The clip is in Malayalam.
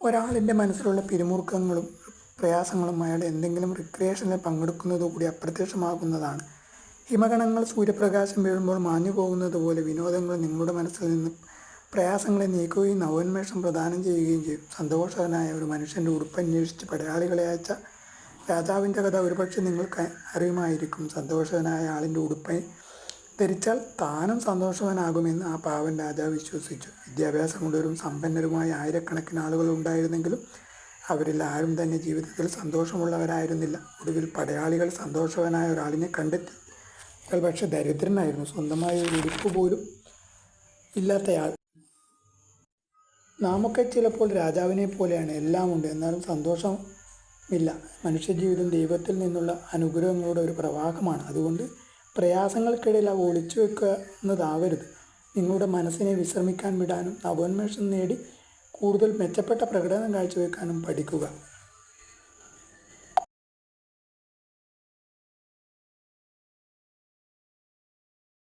ഒരാളിന്റെ മനസ്സിലുള്ള പിരിമുറുക്കങ്ങളും പ്രയാസങ്ങളും അയാൾ എന്തെങ്കിലും റിക്രിയേഷനിൽ പങ്കെടുക്കുന്നതുകൂടി അപ്രത്യക്ഷമാകുന്നതാണ്. ഹിമഗണങ്ങൾ സൂര്യപ്രകാശം വീഴുമ്പോൾ മാഞ്ഞു പോകുന്നത് പോലെ വിനോദങ്ങൾ നിങ്ങളുടെ മനസ്സിൽ നിന്ന് പ്രയാസങ്ങളെ നീക്കുകയും നവോന്മേഷം പ്രദാനം ചെയ്യുകയും ചെയ്യും. സന്തോഷവാനായ ഒരു മനുഷ്യന്റെ ഉടുപ്പന്വേഷിച്ച് പടയാളികളെ അയച്ച രാജാവിന്റെ കഥ ഒരുപക്ഷെ നിങ്ങൾക്ക് അറിയുമായിരിക്കും. സന്തോഷവനായ ആളിന്റെ ഉടുപ്പ ധരിച്ചാൽ താനും സന്തോഷവാനാകുമെന്ന് ആ പാവൻ രാജാവ് വിശ്വസിച്ചു. വിദ്യാഭ്യാസമുള്ളവരും സമ്പന്നരുമായ ആയിരക്കണക്കിന് ആളുകൾ ഉണ്ടായിരുന്നെങ്കിലും അവരിൽ ആരും തന്നെ ജീവിതത്തിൽ സന്തോഷമുള്ളവരായിരുന്നില്ല. ഒടുവിൽ പടയാളികൾ സന്തോഷവാനായ ഒരാളിനെ കണ്ടെത്തി. അയാൾ പക്ഷെ ദരിദ്രനായിരുന്നു. സ്വന്തമായ ഒരു ഉടുപ്പ് പോലും ഇല്ലാത്തയാൾ. നാമൊക്കെ ചിലപ്പോൾ രാജാവിനെ പോലെയാണ്. എല്ലാം ഉണ്ട്. എന്നാലും സന്തോഷമില്ല. മനുഷ്യജീവിതം ദൈവത്തിൽ നിന്നുള്ള അനുഗ്രഹങ്ങളുടെ ഒരു പ്രവാഹമാണ്. അതുകൊണ്ട് പ്രയാസങ്ങൾക്കിടയിൽ അവ ഒളിച്ചു വെക്കുന്നതാവരുത്. നിങ്ങളുടെ മനസ്സിനെ വിശ്രമിക്കാൻ വിടാനും നവോന്മേഷം നേടി കൂടുതൽ മെച്ചപ്പെട്ട പ്രകടനം കാഴ്ചവെക്കാനും പഠിക്കുക.